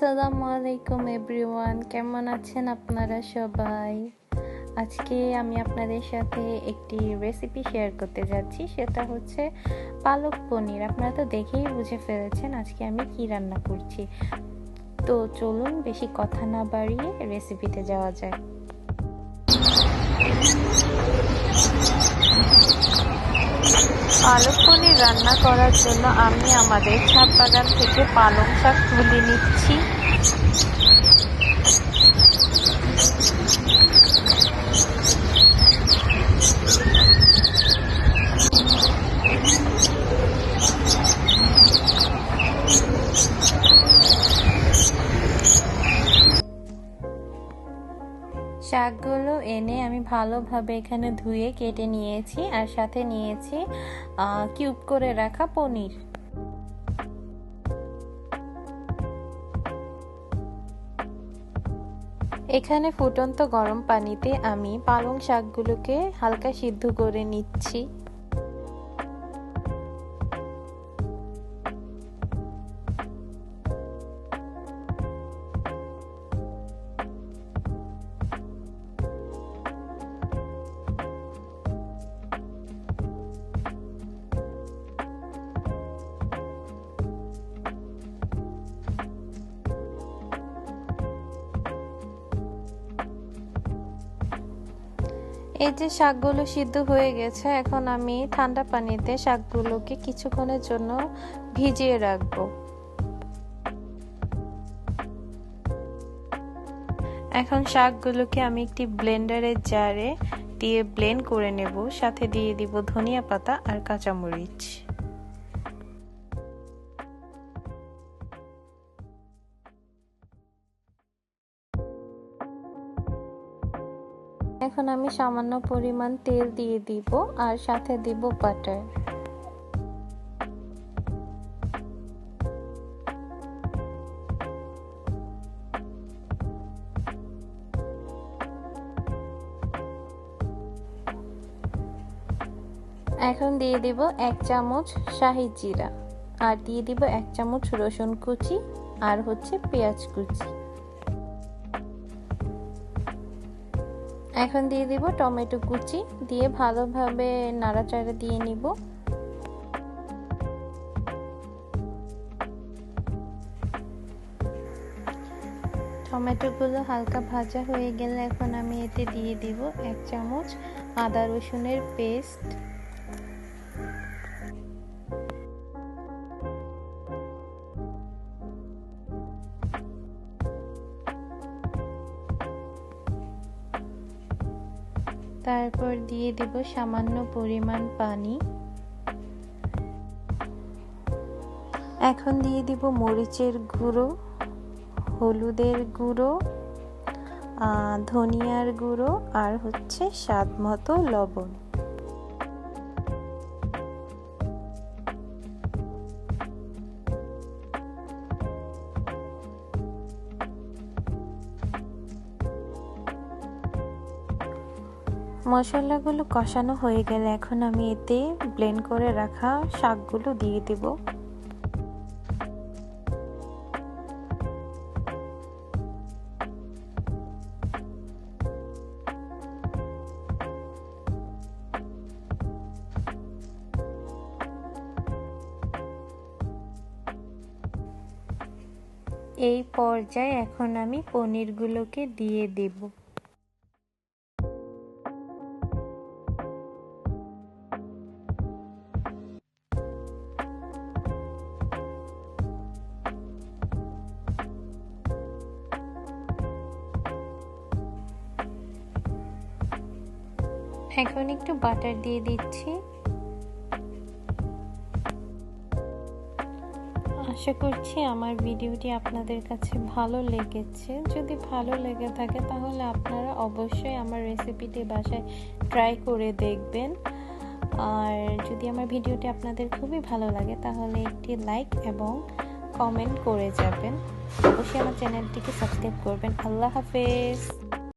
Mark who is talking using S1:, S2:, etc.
S1: আসসালামু আলাইকুম এভরিওয়ান। কেমন আছেন আপনারা সবাই? আজকে আমি আপনাদের সাথে একটি রেসিপি শেয়ার করতে যাচ্ছি। সেটা হচ্ছে পালক পনির। আপনারা তো দেখেই বুঝে ফেলেছেন আজকে আমি কি রান্না করছি। তো চলুন, বেশি কথা না বাড়িয়ে রেসিপিতে যাওয়া যায় পালক পনির রান্না করার জন্য আমি আমাদের ছাদ বাগান থেকে পালং শাক তুলে নিচ্ছি। শাকগুলো এনে আমি ভালোভাবে এখানে ধুয়ে কেটে নিয়েছি আর সাথে নিয়েছি কিউব করে রাখা পনির। এখানে ফুটন্ত গরম পানিতে আমি পালং শাকগুলোকে হালকা সিদ্ধ করে নিচ্ছি। এই যে শাকগুলো সিদ্ধ হয়ে গেছে, এখন আমি ঠান্ডা পানিতে শাকগুলোকে কিছুক্ষণের জন্য ভিজিয়ে রাখব। এখন শাকগুলোকে আমি একটি ব্লেন্ডারের জারে দিয়ে ব্লেন্ড করে নেব, সাথে দিয়ে দিব ধনিয়া পাতা আর কাঁচামরিচ। এখন আমি সামান্য পরিমাণ তেল দিয়ে দিব আর সাথে দিব বাটার এখন দিয়ে দিব এক চামচ শাহি জিরা। আর দিয়ে দিব এক চামচ রসুন কুচি আর হচ্ছে পেঁয়াজ কুচি। এখন দিয়ে দিব টমেটো কুচি। দিয়ে ভালোভাবে নাড়াচাড়া দিয়ে নিব। টমেটোগুলো হালকা ভাজা হয়ে গেলে এখন আমি এতে দিয়ে দিব এক চামচ আদা রসুনের পেস্ট। তারপর দিয়ে দেব সামান্য পরিমাণ পানি। এখন দিয়ে দিব মরিচের গুঁড়ো, হলুদের গুঁড়ো ধনিয়ার গুঁড়ো আর হচ্ছে স্বাদ মতো লবণ। মশলাগুলো কষানো হয়ে গেলে এখন আমি এতে ব্লেন্ড করে রাখা শাকগুলো দিয়ে দেব। এই পর্যায়ে এখন আমি পনিরগুলোকে দিয়ে দেবো। এখন একটু বাটার দিয়ে দিচ্ছি। আশা করছি আমার ভিডিওটি আপনাদের কাছে ভালো লেগেছে। যদি ভালো লেগে থাকে তাহলে আপনারা অবশ্যই আমার রেসিপিটি বাসায় ট্রাই করে দেখবেন। আর যদি আমার ভিডিওটি আপনাদের খুবই ভালো লাগে তাহলে একটি লাইক এবং কমেন্ট করে যাবেন। অবশ্যই আমার চ্যানেলটিকে সাবস্ক্রাইব করবেন। আল্লাহ হাফেজ।